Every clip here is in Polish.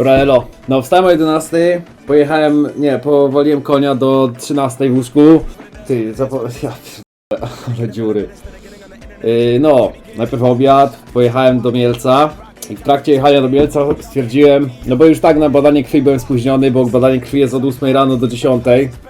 Dobra, elo. No, wstałem o 11, pojechałem, nie, powoliłem konia do 13 w łóżku. Ty, zapo... Ja ale dziury. Yy, no, najpierw obiad, pojechałem do Mielca. I w trakcie jechania do Mielca stwierdziłem, no bo już tak na badanie krwi byłem spóźniony, bo badanie krwi jest od 8 rano do 10,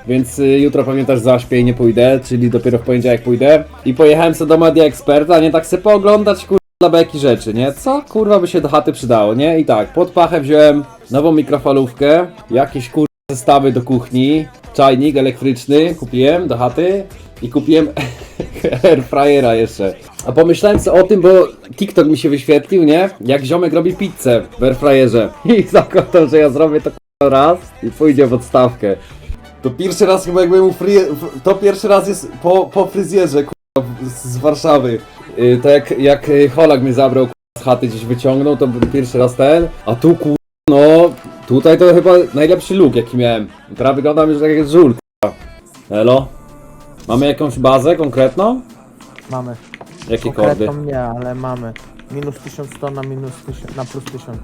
więc y, jutro pewnie też zaśpię i nie pójdę, czyli dopiero w poniedziałek pójdę. I pojechałem sobie do Media Experta, nie tak sobie pooglądać, kur dla beki rzeczy, nie? Co kurwa by się do chaty przydało, nie? I tak, pod pachę wziąłem nową mikrofalówkę, jakieś kur... zestawy do kuchni, czajnik elektryczny kupiłem do chaty i kupiłem airfryera jeszcze. A pomyślałem sobie o tym, bo TikTok mi się wyświetlił, nie? Jak ziomek robi pizzę w airfryerze. I zakładam, że ja zrobię to kurwa raz i pójdzie w odstawkę. To pierwszy raz chyba jakby mu frie... To pierwszy raz jest po, po fryzjerze, kurwa, z- Warszawy. Yy, to jak, jak y, Holak mnie zabrał z chaty gdzieś wyciągnął, to był pierwszy raz ten. A tu kurwa, no tutaj to chyba najlepszy look jaki miałem. Teraz wyglądam już tak jak żul, kurwa. Elo? Mamy jakąś bazę konkretną? Mamy. Jakie kordy? Konkretną nie, ale mamy. Minus 1100 na minus 1000, na plus 1000.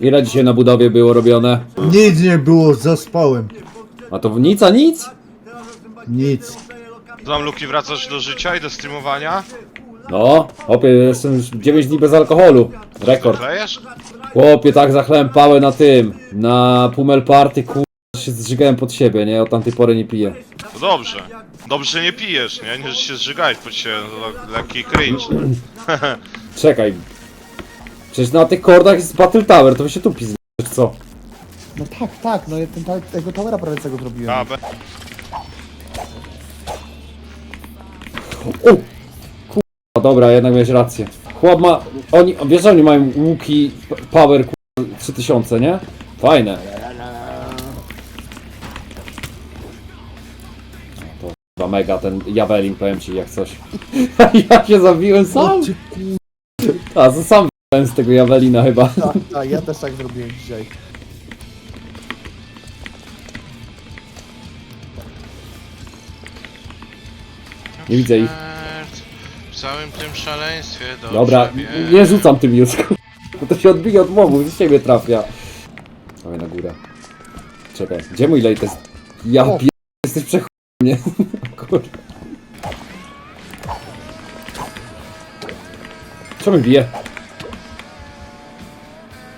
Ile dzisiaj na budowie było robione? Nic nie było, zaspałem. A to nic, a nic? Nic. Tam Luki wracasz do życia i do streamowania? No, chłopie, jestem już 9 dni bez alkoholu. Rekord. Klejesz? Chłopie, tak zachlałem pałę na tym, na Pumel Party, kur... się zżygałem pod siebie, nie? Od tamtej pory nie piję. To dobrze. Dobrze, że nie pijesz, nie? Nie, że się zżygałeś pod siebie, to lekki cringe. Czekaj. Przecież na tych kordach jest Battle Tower, to wy się tu pizd... co? No tak, tak, no ja ten, ta- tego towera prawie całego zrobiłem. A, be... O! Kurwa, dobra, jednak miałeś rację. Chłop ma... Oni... Wiesz, że oni mają łuki power, kurwa, 3000, nie? Fajne. To chyba mega ten Javelin, powiem ci, jak coś. ja się zabiłem sam. A, sam byłem z tego Javelina chyba. Tak, tak, ja też tak zrobiłem dzisiaj. Nie widzę ich. W całym tym szaleństwie do Dobra, nie rzucam tym już, bo to się odbija od mowu, z siebie trafia. Dawaj na górę. Czekaj, gdzie mój lejt jest? Ja O. pier... jesteś przech... nie? Kurwa. Co mi bije?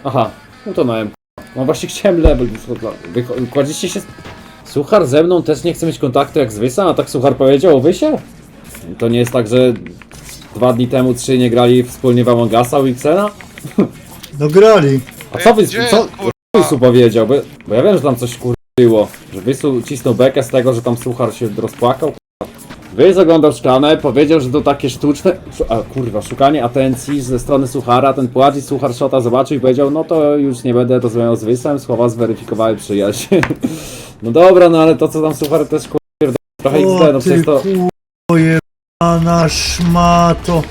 Aha, no to miałem. No właśnie chciałem level Kładziecie się... Suchar ze mną też nie chce mieć kontaktu jak z Wysem, a tak Suchar powiedział o Wysie? To nie jest tak, że dwa dni temu trzy nie grali wspólnie w Among Usa u Xena? No grali. A co wy, Gdzie co jest, kurwa? Wysu powiedział? Bo, bo ja wiem, że tam coś kur... było. Że Wysu cisnął bekę z tego, że tam Suchar się rozpłakał. Wys oglądał szklanę, powiedział, że to takie sztuczne, szu- a kurwa, szukanie atencji ze strony Suchara, ten płacz i Suchar Szota zobaczył i powiedział, no to już nie będę rozmawiał z Wysem, słowa zweryfikowały przyjaźń. no dobra, no ale to co tam Suchar też kur... trochę XD, no O przecież to... kurwa szmato.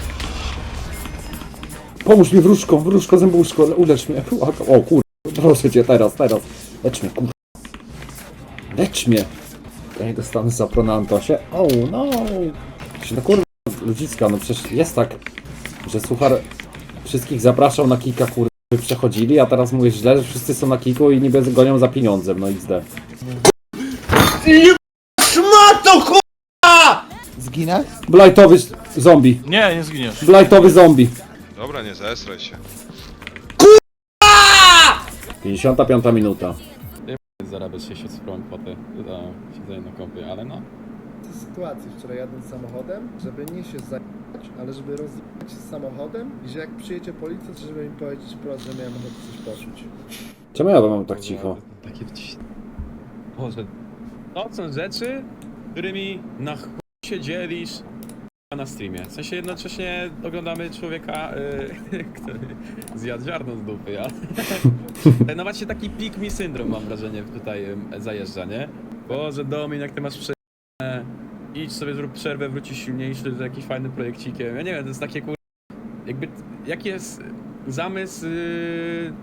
Pomóż mi wróżko, wróżko, zębuszko, ulecz mnie. O kur... proszę cię, teraz, teraz. Lecz mnie, kur... Lecz mnie. Ja nie dostanę za pronantosie. O no. Się no kurwa, ludziska, no przecież jest tak, że Suchar wszystkich zapraszał na kilka kur... by przechodzili, a teraz mówisz źle, że wszyscy są na kiku i niby gonią za pieniądzem, no XD. Szmato kurwa! Zginę? Blightowy zombie. Nie, nie zginiesz. Blightowy zombie. Dobra, nie zesraj się. 55 minuta. zarabiać 600 sprawą kwotę za siedzenie na kompie, ale no. sytuacji wczoraj jadąc samochodem, żeby nie się zajebać, ale żeby rozjechać się samochodem i że jak przyjedzie policja, to żeby im powiedzieć wprost, że miałem ochotę coś poczuć. Czemu ja mam tak cicho? Takie wci- Boże, to są rzeczy, którymi na chuj się dzielisz na streamie. W sensie jednocześnie oglądamy człowieka, y, który zjadł ziarno z dupy, ale... no właśnie taki pick me syndrom mam wrażenie tutaj zajeżdża, nie? Boże Domin, jak ty masz prze... Idź sobie, zrób przerwę, wrócisz silniejszy z jakimś fajnym projekcikiem. Ja nie wiem, to jest takie kur... Jakby, jaki jest zamysł... y,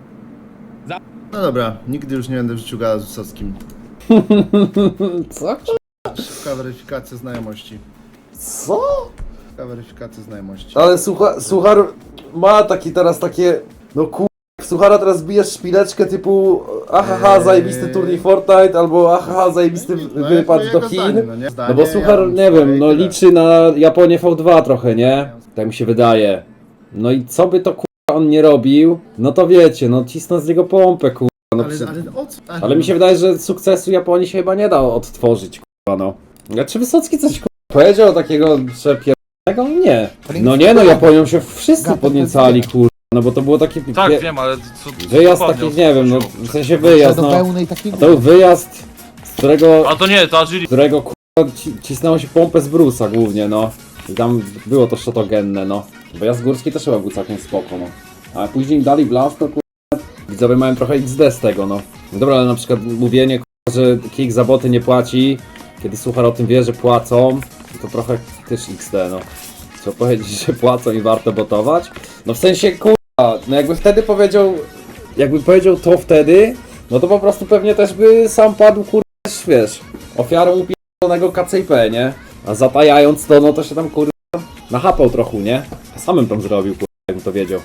No dobra, nigdy już nie będę w życiu gadał z Wysockim. Co? Szybka weryfikacja znajomości. Co? Szybka weryfikacja znajomości. Ale słucha, Suchar ma taki teraz takie, no kur... Suchara teraz bijesz szpileczkę typu ahaha, Eee. zajebisty turniej Fortnite, albo ahaha, zajebisty No, wypad jak do Chin. zdanie, no nie? No Zdanie, bo Suchar, ja nie swoje wiem, i no tyle. liczy na Japonię V2 trochę, nie? Tak mi się wydaje. No i co by to kurwa on nie robił, no to wiecie, no cisną z niego pompę kurwa. No, Ale, ale o co? ale mi się wydaje, że sukcesu Japonii się chyba nie da odtworzyć, kurwa, no. A czy Wysocki coś powiedział takiego przepiernego? Nie. No nie, no Japonią się wszyscy podniecali, kurwa, no bo to było takie... Tak, wiem, ale co... Wyjazd dokładnie taki, co nie wiem, no chodziło? w sensie wyjazd, do no. pełnej takiej A to był wyjazd, z którego, A to nie, to Agili... z którego kurwa ci, cisnęło się pompę z Brusa głównie, no. I tam było to szotogenne, no. Wyjazd górski też chyba był całkiem spoko, no. A później dali blast, to kurwa, widzowie mają trochę XD z tego, no. No Dobra, ale na przykład mówienie, kurwa, że kick za boty nie płaci, kiedy słuchar o tym wie, że płacą, to trochę też XD, no. Trzeba powiedzieć, że płacą i warto botować. No w sensie, kurwa, no jakby wtedy powiedział, jakby powiedział to wtedy, no to po prostu pewnie też by sam padł, kurwa, wiesz, ofiarą upierdolonego KCP, nie? A zatajając to, no to się tam, kurwa, nachapał trochę, nie? A samym tam zrobił, kurwa, jakby to wiedział.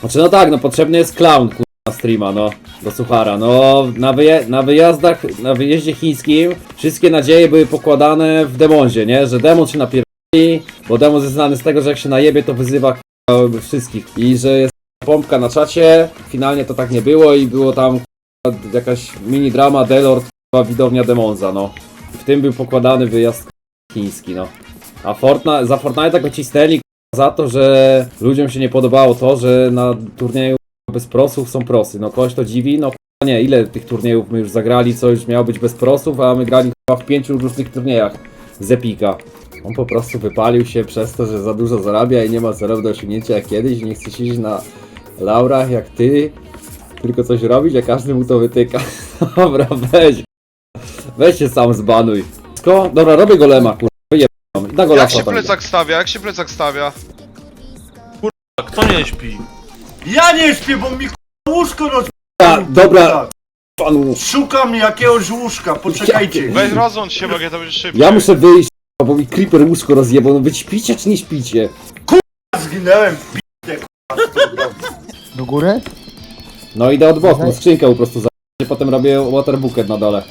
Znaczy, no tak, no potrzebny jest clown, kurwa, na streama, no, do suchara. No, na, wyje na wyjazdach, na wyjeździe chińskim wszystkie nadzieje były pokładane w demonzie, nie? Że demon się napierdoli, bo demon jest znany z tego, że jak się najebie, to wyzywa, wszystkich. I że jest pompka na czacie, finalnie to tak nie było i było tam, jakaś mini drama, Delord, widownia Demonza, no. W tym był pokładany wyjazd chiński, no. A Fortnite, za Fortnite'a go cisnęli za to, że ludziom się nie podobało to, że na turnieju bez prosów są prosy. No kogoś to dziwi, no k***a nie, ile tych turniejów my już zagrali, co już miało być bez prosów, a my grali chyba w pięciu różnych turniejach z Epika. On po prostu wypalił się przez to, że za dużo zarabia i nie ma celów do osiągnięcia jak kiedyś i nie chce siedzieć na laurach jak ty, tylko coś robić, a każdy mu to wytyka. Dobra, weź. Weź się sam zbanuj. Sko? Dobra, robię golema, kurwa. Wyjebam. I na gola Jak się plecak stawia? Jak się plecak stawia? A Kto nie śpi? Ja nie śpię, bo mi k***a łóżko roz... A, dobra, panu. Szukam jakiegoś łóżka, poczekajcie. Weź rozłącz się, bo to będzie szybciej. Ja muszę wyjść, bo mi creeper łóżko rozjebał. No wy śpicie czy nie śpicie? Zginąłem. Do góry? No idę od boku, skrzynkę po prostu za... Potem robię water bucket na dole.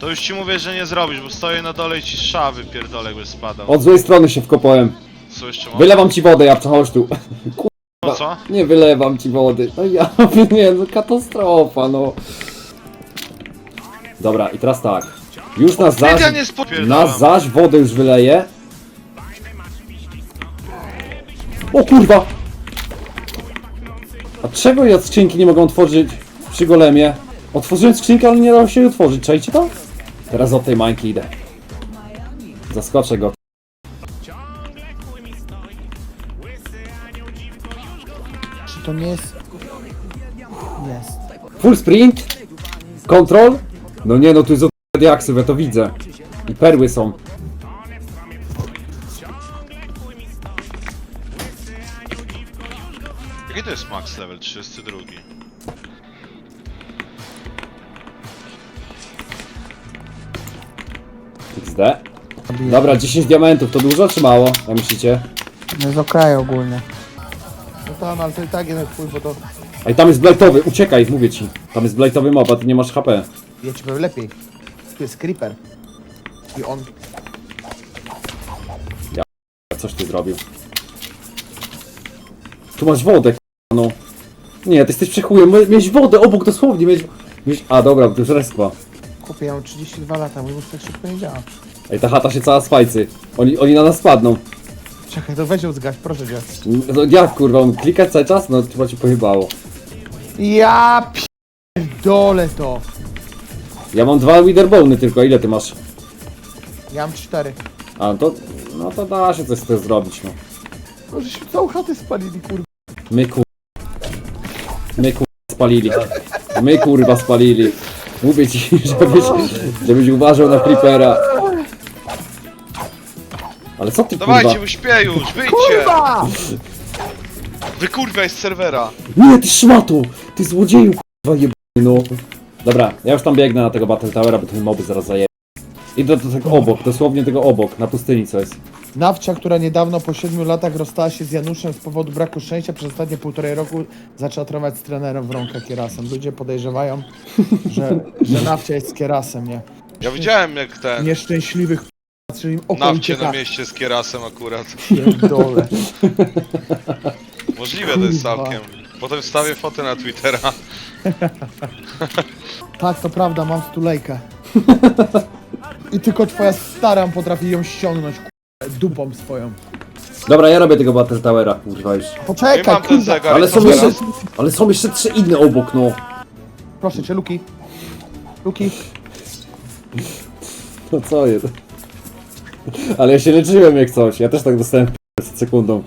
To już ci mówię, że nie zrobisz, bo stoję na dole i ci szawy pierdolę, jakby spadał. Od złej strony się wkopałem. Co jeszcze mam? Wylewam ci wodę, ja chodź tu. No co? Nie wylewam ci wody. No ja nie, no katastrofa, no. Dobra, i teraz tak. Już nas zaś, Media nie nas zaś wodę już wyleje. O kurwa! A czego ja skrzynki nie mogę otworzyć przy golemie? Otworzyłem skrzynkę, ale nie dało się jej otworzyć, czajcie to? Teraz od tej mańki idę. Zaskoczę go. To nie jest... Jest. Full sprint? Control? No nie, no tu jest od diaksów, ja to widzę. I perły są. Jaki to jest max level? 32. XD. Dobra, 10 diamentów, to dużo czy mało? Jak myślicie? No jest okej ogólnie. Tam, ale to i tak jeden bo to... Ej, tam jest blightowy, uciekaj, mówię ci. Tam jest blightowy mob, a ty nie masz HP. Ja ci powiem lepiej. Tu jest creeper. I on... Coś ty zrobił. Tu masz wodę, k***a, no. Nie, ty jesteś przechujem, mieć wodę obok dosłownie, mieć... mieć... A dobra, to już respa. Kupię, ja mam 32 lata, mój mózg tak szybko nie działa. Ej, ta chata się cała spajcy. Oni, oni na nas spadną. Czekaj, to weź ją zgaś, proszę cię. No jak kurwa, mam klikać cały czas? No chyba ci pojebało. Ja pierdolę to. Ja mam dwa witherbony tylko, ile ty masz? Ja mam cztery. A to, no to da się coś z tym zrobić, no. Może się całą chatę spalili, kurwa. My kur... My kur... spalili. My kurwa spalili. Mówię ci, żebyś, żebyś uważał na creepera. Ale co ty kurwa? Dawajcie, uśpię już, wyjdźcie! Kurwa! Wy kurwa jest z serwera. Nie, ty szmato! Ty złodzieju kurwa jebany, no. Dobra, ja już tam biegnę na tego Battle Towera, bo ten moby zaraz zaje. Idę do tego obok, dosłownie tego obok, na pustyni co jest. Nawcia, która niedawno po 7 latach rozstała się z Januszem z powodu braku szczęścia, przez ostatnie półtorej roku zaczęła trenować z trenerem w rąkach Kierasem. Ludzie podejrzewają, że, że Nawcia jest z Kierasem, nie? Ja widziałem jak ten Nieszczęśliwych czyli im oko nawcie ucieka. na mieście z kierasem akurat. Pierdolę. Możliwe to jest Kurwa. całkiem. Potem wstawię fotę na Twittera. Tak, to prawda, mam stulejkę. I tylko twoja stara potrafi ją ściągnąć, k***a, dupą swoją. Dobra, ja robię tego Battle Towera, kurwa już. Nie Poczekaj, mam ten kurwa. zegar. Ale są jeszcze, ale są jeszcze trzy inne obok, no. Proszę cię, Luki. Luki. No co jest? Ale ja się leczyłem jak coś, ja też tak dostałem przed sekundą.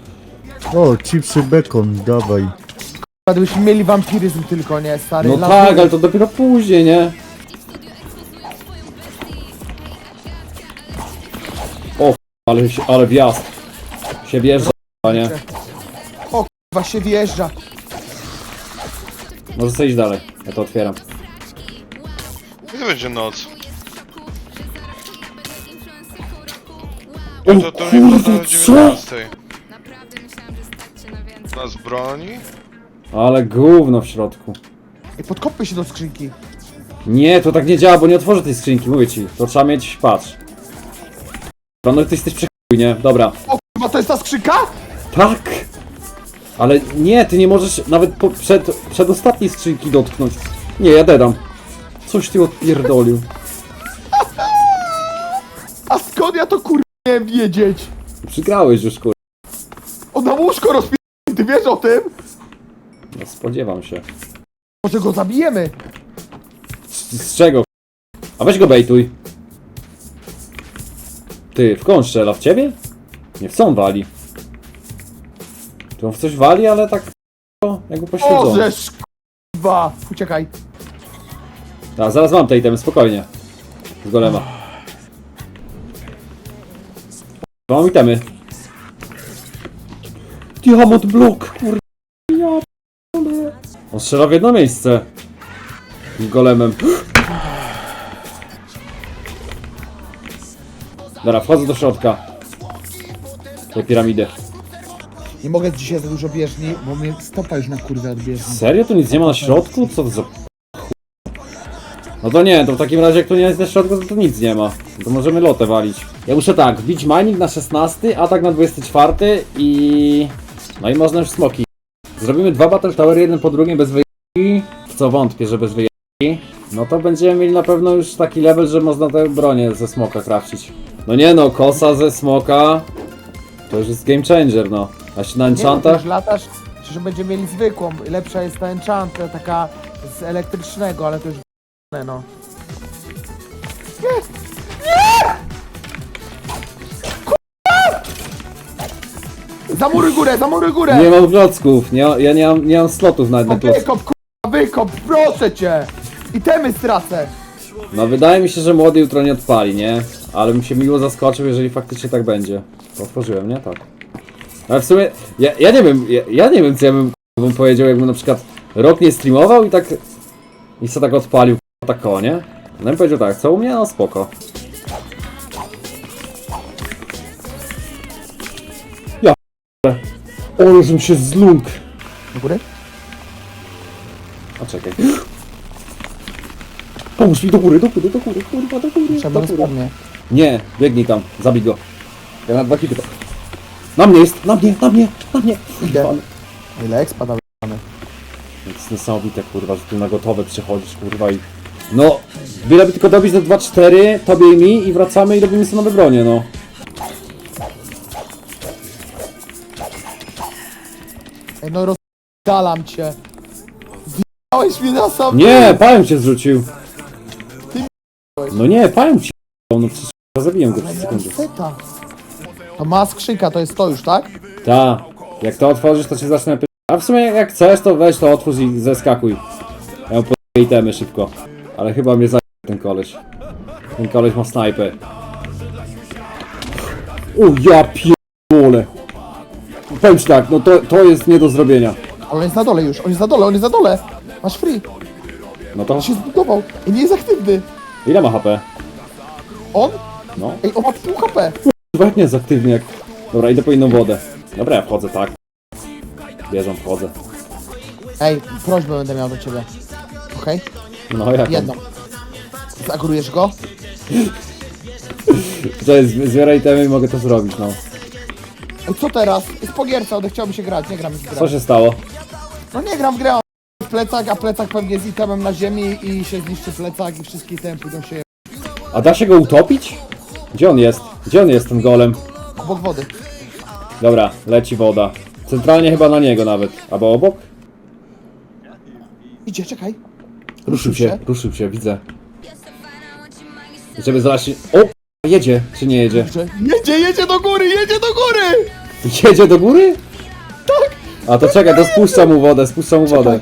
O, chipsy bacon, dawaj. Gdybyśmy mieli wampiryzm tylko, nie, stary? No Lampy- tak, ale to dopiero później, nie? O, f- ale, się- ale wjazd. Się wjeżdża, nie? Chyba się wjeżdża. Może sobie iść dalej, ja to otwieram. Kiedy będzie noc? O To, to kurde, co? 19. Naprawdę myślałam, że starczy na więcej. Nas broni? Ale gówno w środku. I podkopmy się do skrzynki. Nie, to tak nie działa, bo nie otworzę tej skrzynki, mówię ci. To trzeba mieć, patrz. Dobra, no ty jesteś przechuj, nie? Dobra. Chyba to jest ta skrzynka? Tak! Ale nie, ty nie możesz nawet po, przed, przed ostatniej skrzynki dotknąć. Nie, ja dedam. Coś ty odpierdolił. A skąd ja to kur... miałem wiedzieć? Przygrałeś już, kur... On na łóżko rozpi... Ty wiesz o tym? No, spodziewam się. Może go zabijemy? Z, z czego? A weź go bejtuj. Ty, w koń strzela w ciebie? Nie, w co on wali? Czy on w coś wali, ale tak... Jakby pośledzony. Możesz, k***wa. Uciekaj. A, zaraz mam te itemy, spokojnie. Z golema. Mam itemy. Diamond block, kurde. Ja. On strzela w jedno miejsce. Z golemem. Dobra, wchodzę do środka. Tej piramidy. Nie mogę dzisiaj za dużo bieżni, bo mnie stopa już na kurwę od bieżni. Serio? Tu nic nie ma na środku? Co to za... No to nie, to w takim razie jak tu nie jest na środku, to nic nie ma. To możemy lotę walić. Ja muszę tak, wbić mining na 16, atak na 24 i... No i można już smoki. Zrobimy dwa Battle Tower, jeden po drugim bez wyjęci. W co wątpię, że bez wyjęci. No to będziemy mieli na pewno już taki level, że można te bronie ze smoka crafcić. No nie no, kosa ze smoka... To już jest game changer, no. A się na Nie, no, enchantach... już latasz, że będziemy mieli zwykłą. Lepsza jest ta enchanta, taka z elektrycznego, ale to już w***ne, no. Nie! Zamuruj górę, zamuruj górę! Nie mam klocków, nie, ja nie mam, nie mam slotów nawet na klocki. Wykop, kurwa, wykop, proszę cię! I temy stracę! No wydaje mi się, że młody jutro nie odpali, nie? Ale bym się miło zaskoczył, jeżeli faktycznie tak będzie. Otworzyłem, nie? Tak. Ale w sumie, ja, ja nie wiem, ja, ja nie wiem co ja bym, bym powiedział, jakbym na przykład rok nie streamował i tak... I co tak odpalił, tak koło, nie? No bym powiedział tak, co u mnie? No spoko. Ja. O, żebym się zląkł. Do góry? A czekaj. Pomóż mi do góry, do góry, do góry, kurwa, do góry, Trzeba do góry. Nie, biegnij tam, zabij go. Ja na dwa hity. Na mnie jest, na mnie, na mnie, na mnie. Idę. Pan- Ile expa dał? To jest niesamowite, kurwa, że tu na gotowe przychodzisz, kurwa i... No, byleby tylko dobić do 2-4, tobie i mi i wracamy i robimy sobie nowe bronie, no. Ej, no rozdalam cię. Wjechałeś mnie na sam Nie, pająk cię zrzucił. Ty No nie, pająk ci no przecież ja zabiłem go przez sekundę. seta. To ma skrzynka, to jest to już, tak? Ta, jak to otworzysz, to cię zacznę pytać. A w sumie jak chcesz, to weź to otwórz i zeskakuj. Ja mam po itemy szybko. Ale chyba mnie zajmie ten koleś. Ten koleś ma snajpę. O ja pierdolę. Powiem ci tak, no to, to jest nie do zrobienia. Ale on jest na dole już, on jest na dole, on jest na dole. Masz free, No to on się zbudował i nie jest aktywny. ile ma HP? On? No. Ej, on ma pół HP. Chyba jak nie jest aktywny jak... Dobra, idę po inną wodę. Dobra, ja wchodzę, tak. Bierzą, wchodzę. Ej, prośbę będę miał do ciebie. Okej? No jak? Jedną. Go? To jest, zbieraj temy i mogę to zrobić, no. Co teraz? Jest pogierca, chciałby się grać, nie gram grę. Co się stało? No nie gram w grę, w plecak, a plecak pewnie z itemem na ziemi i się zniszczy plecak i wszystkie itemy pójdą się A da się go utopić? Gdzie on jest? Gdzie on jest, ten golem? obok wody. Dobra, leci woda. Centralnie chyba na niego nawet. Albo obok? Idzie, czekaj. Ruszył się, ruszył się, widzę. Żeby się... O! Jedzie, czy nie jedzie? Jedzie, jedzie do góry, jedzie do góry! Jedzie do góry? Tak! A to czekaj, to spuszcza mu wodę, spuszcza mu wodę.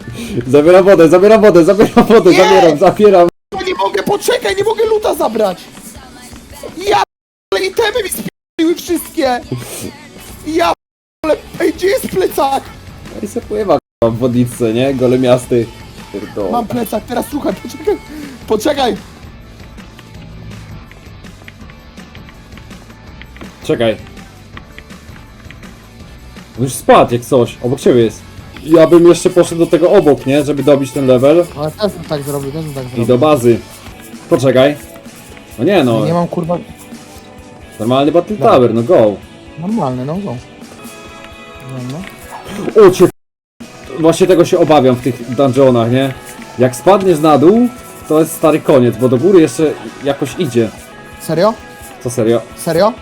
Zabiera wodę, zabiera wodę, zabiera wodę, Nie! zabieram, zabieram. Ja nie mogę, poczekaj, nie mogę luta zabrać! Ja ale itemy mi spiły wszystkie! Ja ale gdzie jest plecak? No i se pływa k***a, w wodnicy, nie? Golemiasty. Pierdolę. Mam plecak, teraz słuchaj, poczekaj, poczekaj! Czekaj. On już spadł jak coś, obok ciebie jest. Ja bym jeszcze poszedł do tego obok, nie? Żeby dobić ten level Ale też bym tak zrobił, też bym tak i zrobił. do bazy. Poczekaj. No nie no, Nie mam kurwa normalny Battle Tower, no go. normalny, no go. No, no. O cię Właśnie tego się obawiam w tych dungeonach, nie? Jak spadniesz na dół, to jest stary koniec, bo do góry jeszcze jakoś idzie. Serio? Co serio? Serio?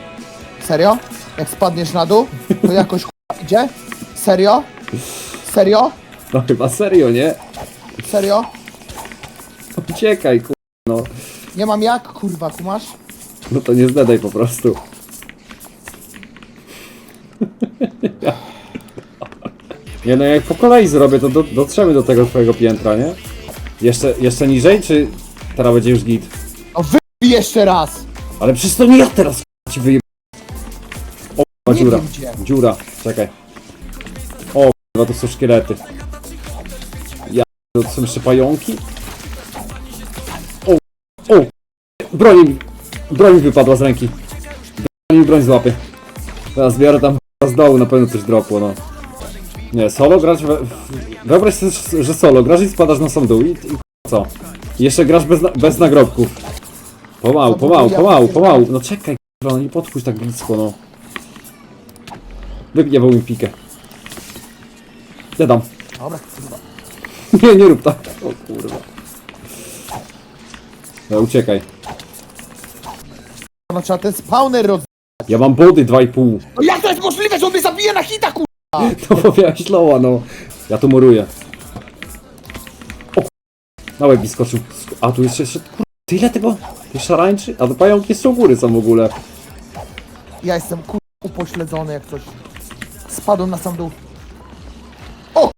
Serio? Jak spadniesz na dół, to jakoś kurwa idzie? Serio? Serio? No chyba serio, nie? Serio? Uciekaj, ku... No. Nie mam jak, kurwa, kumasz? no to nie zdedaj po prostu. Nie no, jak po kolei zrobię, to do, dotrzemy do tego twojego piętra, nie? Jeszcze, jeszcze niżej, czy teraz będzie już git? No wy jeszcze raz! Ale przecież to nie ja teraz k***a, ci wyje... O, Nie dziura. wiem gdzie. Dziura, czekaj. O, k***a, to są szkielety. Ja, to są jeszcze pająki? O, o, broń mi, broń mi wypadła z ręki. Broń mi broń z łapy. Teraz biorę tam k***a, z dołu, na pewno coś dropło, no. Nie, solo grać, we, wyobraź sobie, że solo grasz i spadasz na sam dół i, i co? Jeszcze grasz bez, na, bez nagrobków. Pomału, pomału, pomału, pomału. No czekaj, k***a, no nie podchodź tak blisko, no. Wyjebał mi pikę. Ja dam. Dobra, kurwa. Nie, nie rób tak. O kurwa. No uciekaj. No trzeba ten spawner roz... Ja mam body 2,5. No jak to jest możliwe, że on mnie zabije na hita, kurwa? No bo miałeś loła, no. Ja tu muruję. O Na łeb mi skoczył. Sk- A tu jest jeszcze... Kur... Tyle tego? Ty szarańczy? A to pająki jeszcze u góry są w ogóle. Ja jestem kurwa upośledzony jak coś. Spadłem na sam dół. O!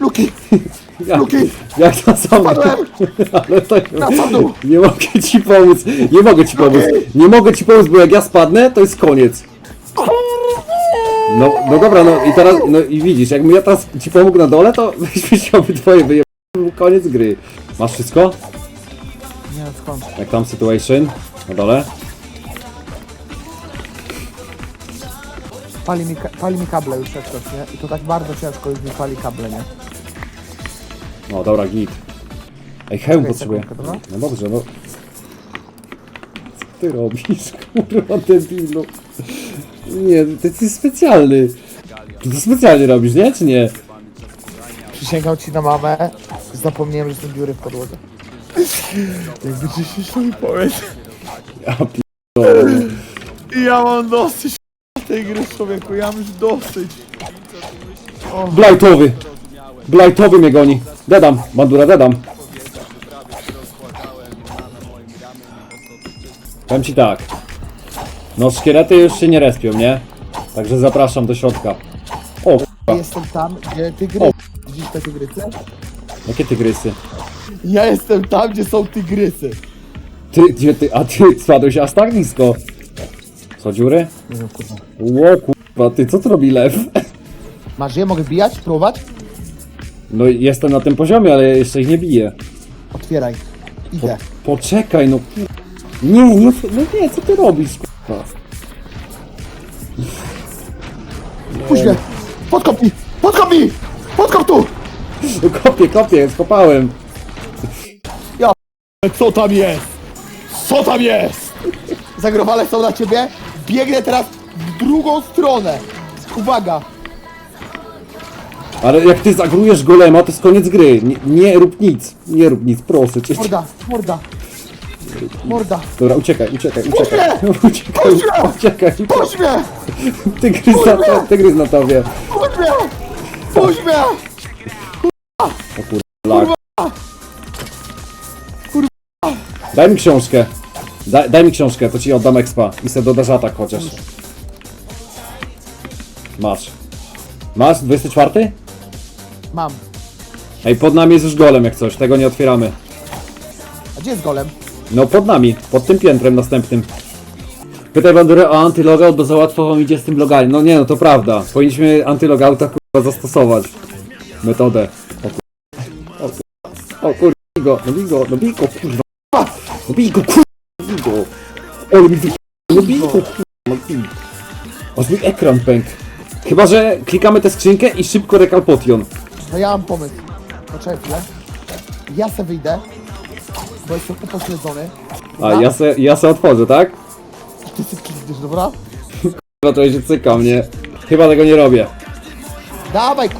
Luki! Jak, Luki! jak na sam Spadłem! Ale to Na sam dół! nie mogę ci pomóc. Nie mogę ci pomóc. Nie mogę ci pomóc, bo jak ja spadnę, to jest koniec. No, no dobra, no i teraz, no i widzisz, jakbym ja teraz ci pomógł na dole, to byśmy się obydwoje. Był Koniec gry. Masz wszystko? Nie skąd. Jak tam situation? Na dole? Pali mi, ka- pali mi kable już jak coś, nie? I to tak bardzo ciężko już mi pali kable, nie? No dobra, git. Ej, hełm Czekaj potrzebuję. sekundkę, dobra? No dobrze, no. Co ty robisz, kurwa, debilu? Nie, ty jesteś specjalny. Ty to specjalnie robisz, nie? Czy nie? Przysięgam ci na mamę, zapomniałem, że są dziury w podłodze. Jakby ci się mi powiedz. Ja p***dolę. Ja mam dosyć tej gry, człowieku, ja mam już dosyć. Blightowy! Blightowy mnie goni. Dedam, bandura, dedam. Powiem ci tak. No szkielety już się nie respią, nie? Także zapraszam do środka. O, k***a. Jestem tam, gdzie tygrysy. Widzisz te tygrysy? jakie tygrysy? Ja jestem tam, gdzie są tygrysy. Ty, gdzie ty, a ty spadłeś aż tak nisko? Co, dziury? Nie wiem, kurwa. Ło, kurwa, ty, co to robi lew? Masz je? Mogę bijać? Próbować? No jestem na tym poziomie, ale jeszcze ich nie biję. Otwieraj. Idę. Poczekaj, no Nie, nie, no nie, co ty robisz? Puść mnie! Podkop mi! Podkop mi! Podkop tu! No kopię, kopię, skopałem. Co tam jest? Co tam jest? Zagrowale są na ciebie. Biegnę teraz w drugą stronę. Uwaga! Ale jak ty zagrujesz golema, to jest koniec gry. Nie, nie rób nic, nie rób nic, proszę cię. Morda, morda. Morda. Dobra, uciekaj, uciekaj, uciekaj. Uciekaj, mnie! uciekaj, Puść mnie! Tygrys na, to, tygrys na tobie. Puść mnie! Puść mnie! Lak. Daj mi książkę. Daj, daj mi książkę, to ci oddam expa. I se dodasz atak chociaż. Masz. Masz? 24? Mam. Ej, pod nami jest już golem jak coś, tego nie otwieramy. A gdzie jest golem? No pod nami, pod tym piętrem następnym. Pytaj Bandurę o antylogout, bo za łatwo wam idzie z tym loganiem. No nie, no to prawda. Powinniśmy antylogouta kurwa zastosować. Metodę. O kurwa. O kurwa. O kurwa. bij go, no bij go, no bij go, kurwa. No bij go, kurwa. No bij go. Ale mi. No bij go, kurwa. No bij. Aż mi ekran pękł. Chyba, że klikamy tę skrzynkę i szybko rekalpotion. No ja mam pomysł. Poczekaj. Ja se wyjdę. Bo jestem upośledzony. A ja se, ja se otworzę, tak? Ty sobie klikniesz, dobra? No to się cyka mnie. Chyba tego nie robię. Dawaj, k***.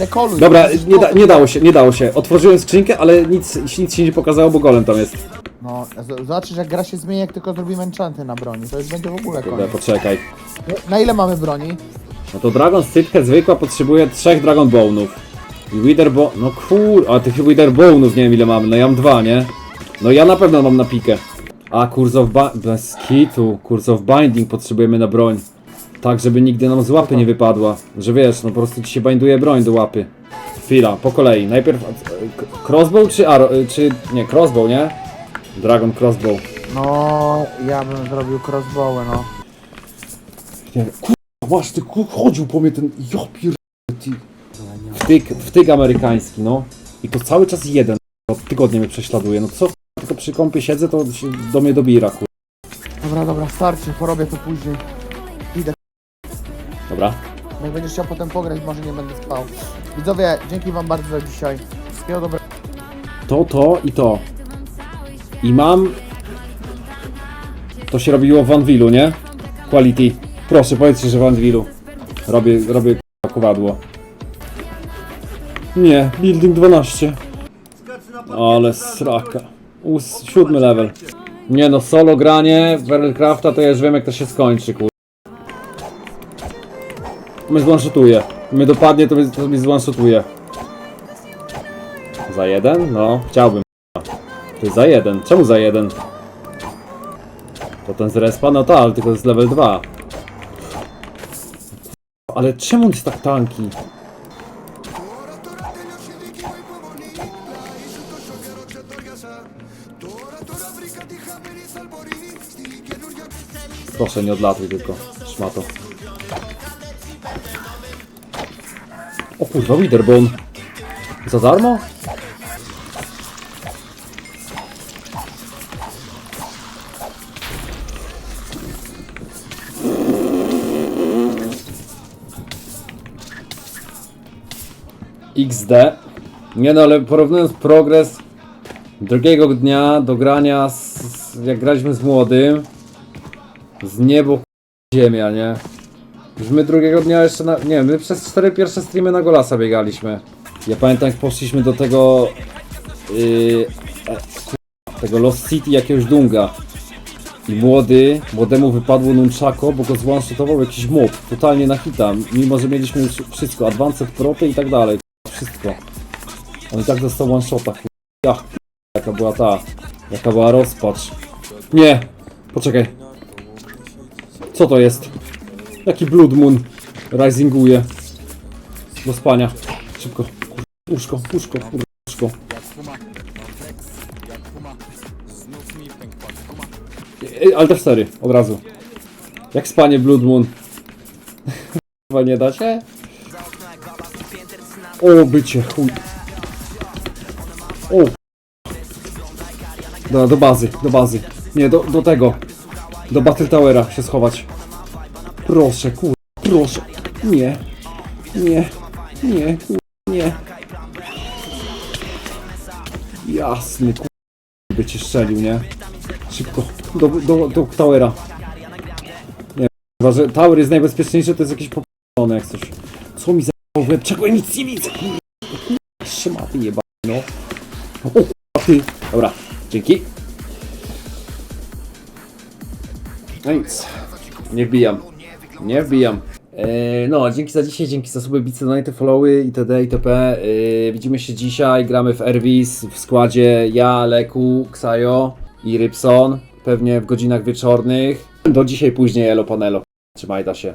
Rekoluj. Dobra, nie, da, nie dało się, nie dało się. Otworzyłem skrzynkę, ale nic, nic się nie pokazało, bo golem tam jest. No, z- zobaczysz jak gra się zmieni, jak tylko zrobimy enchanty na broni. To już będzie w ogóle Kurde, koniec. poczekaj. Na ile mamy broni? No to Dragon Sypkę zwykła potrzebuje trzech Dragon Bone'ów. I Wither Bo... No kur... A tych Wither Bone'ów nie wiem ile mamy, no ja mam dwa, nie? No ja na pewno mam na pikę. A Curse of Ba... Bez kitu. Curse of Binding potrzebujemy na broń. Tak, żeby nigdy nam z łapy nie wypadła. Że wiesz, no po prostu ci się binduje broń do łapy. Chwila, po kolei. Najpierw e, k- crossbow czy arrow... e, czy... nie, crossbow, nie? Dragon crossbow. No, ja bym zrobił crossbowy, no. Nie, kurwa, masz ty kur- chodził po mnie ten. Ja pier... ty. Wtyk, wtyk amerykański, no. I to cały czas jeden. Od tygodnia mnie prześladuje. No co? Tylko przy kąpie siedzę, to się do mnie dobira, kur... Dobra, dobra, starczy, porobię to później. Idę. Dobra. Jak będziesz chciał potem pograć, może nie będę spał. Widzowie, dzięki wam bardzo za dzisiaj. Wszystkiego dobrego. To, to i to. I mam... To się robiło w Anvilu, nie? Quality. Proszę, powiedzcie, że w Anvilu. Robię, robię k***a, kowadło. Nie, Building 12. Ale sraka. Ós, siódmy level. Nie no, solo granie w Worldcrafta to ja już wiem jak to się skończy, kur... Mnie zwanshootuje. Mnie dopadnie, to mnie, to mnie zwanshootuje. Za jeden? No, chciałbym. Jest za jeden. Czemu za jeden? To ten z respa? No tak, ale tylko jest level 2. Ale czemu on jest tak tanki? Proszę, nie odlatuj tylko, szmato. O kurwa, Witherbone. Za darmo? XD. Nie no, ale porównując progres drugiego dnia do grania z, jak graliśmy z młodym z niebo ziemia, nie? Już my drugiego dnia jeszcze na, nie my przez cztery pierwsze streamy na Golasa biegaliśmy. Ja pamiętam jak poszliśmy do tego yy, e, tego Lost City jakiegoś dunga. I młody, młodemu wypadło nunchako, bo go zwanshotował jakiś mob, totalnie na hita, mimo że mieliśmy już wszystko, advanced proty i tak dalej, wszystko. On i tak dostał one shota, jaka była ta, jaka była rozpacz. Nie, poczekaj. Co to jest? Jaki Blood Moon risinguje. Do spania. Szybko. Łóżko, łóżko, łóżko. Ej, Alter 4, od razu. Jak spanie Blood Moon. Chyba nie da się? O, bycie, chuj. O. Dobra, do bazy, do bazy. Nie, do, do tego. Do Battle Towera się schować. Proszę, kur... Proszę. Nie. Nie. Nie, kur... Nie. Jasny, kur... By cię strzelił, nie? Szybko. Do, do, do Towera. Nie, chyba, że Tower jest najbezpieczniejszy, to jest jakieś poprzednie jak coś. Co mi za łeb? Czego ja nic nie widzę? kur- Szmaty jeba, no. O ty. Dobra, dzięki. No nic. Nie wbijam. Nie wbijam. Eee, no, dzięki za dzisiaj, dzięki za suby, bice, donate, followy itd. itp. Eee, widzimy się dzisiaj, gramy w Ervis w składzie ja, Leku, Ksajo i Rybson. Pewnie w godzinach wieczornych. Do dzisiaj później Elo Panelo. Trzymajta się.